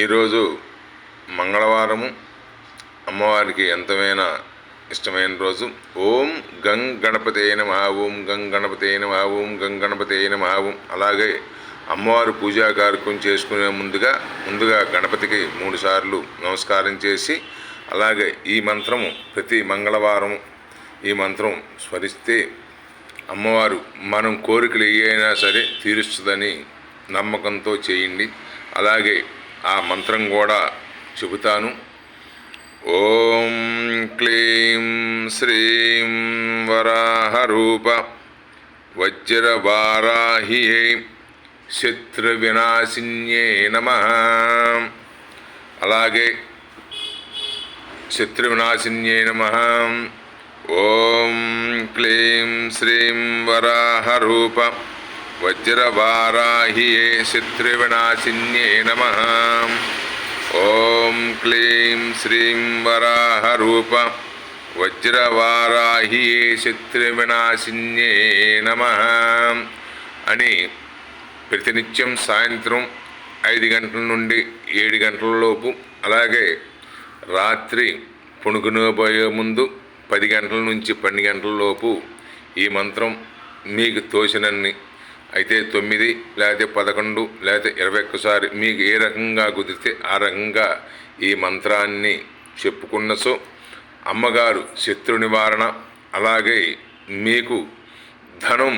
ఈరోజు మంగళవారము. అమ్మవారికి ఎంతమైన ఇష్టమైన రోజు? ఓం గంగ్ గణపతే నమ ఓం గంగ్ గణపతే నమ ఓం గంగ్ గణపతే నమ ఓం. అలాగే అమ్మవారు పూజా కార్యక్రమం చేసుకునే ముందుగా ముందుగా గణపతికి మూడు సార్లు నమస్కారం చేసి అలాగే ఈ మంత్రము ప్రతి మంగళవారం ఈ మంత్రం స్మరిస్తే అమ్మవారు మనం కోరికలు ఏవైనా సరే తీరుస్తుందని నమ్మకంతో చేయండి. అలాగే ఆ మంత్రం కూడా చెబుతాను. ఓం క్లీం శ్రీం వరాహరూప వజ్రవారాహియే శత్రువినాశిన్యే నమ. అలాగే శత్రువినాశిన్యే నమ. ఓం క్లీం శ్రీం వరాహరూప వజ్రవారాహియే శత్రువినాశిన్యే నమ ఓం క్లీం శ్రీం వరాహరూప వజ్రవారాహియే శత్రువినాశిన్యే నమ అని ప్రతినిత్యం సాయంత్రం ఐదు గంటల నుండి ఏడు గంటల లోపు అలాగే రాత్రి పడుకునబోయే ముందు పది గంటల నుంచి పన్నెండు గంటల లోపు ఈ మంత్రం మీకు తోచినన్ని అయితే తొమ్మిది లేకపోతే పదకొండు లేకపోతే ఇరవై ఒక్కసారి మీకు ఏ రకంగా కుదిరితే ఆ రకంగా ఈ మంత్రాన్ని చెప్పుకున్న సో అమ్మగారు శత్రు నివారణ అలాగే మీకు ధనం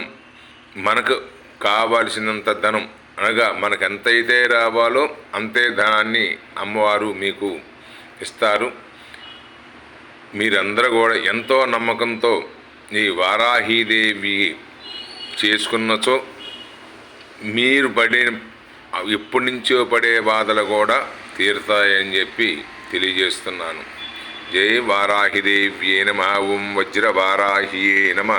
మనకు కావాల్సినంత ధనం అనగా మనకు ఎంతైతే రావాలో అంతే ధనాన్ని అమ్మవారు మీకు ఇస్తారు. మీరందరూ కూడా ఎంతో నమ్మకంతో ఈ వారాహీదేవి చేసుకున్నచో మీరు పడే ఎప్పటి నుంచో పడే బాధలు కూడా తీరుతాయని చెప్పి తెలియజేస్తున్నాను. జై వారాహిదేవ్యే నమ ఓం వజ్రవారాహియే నమ.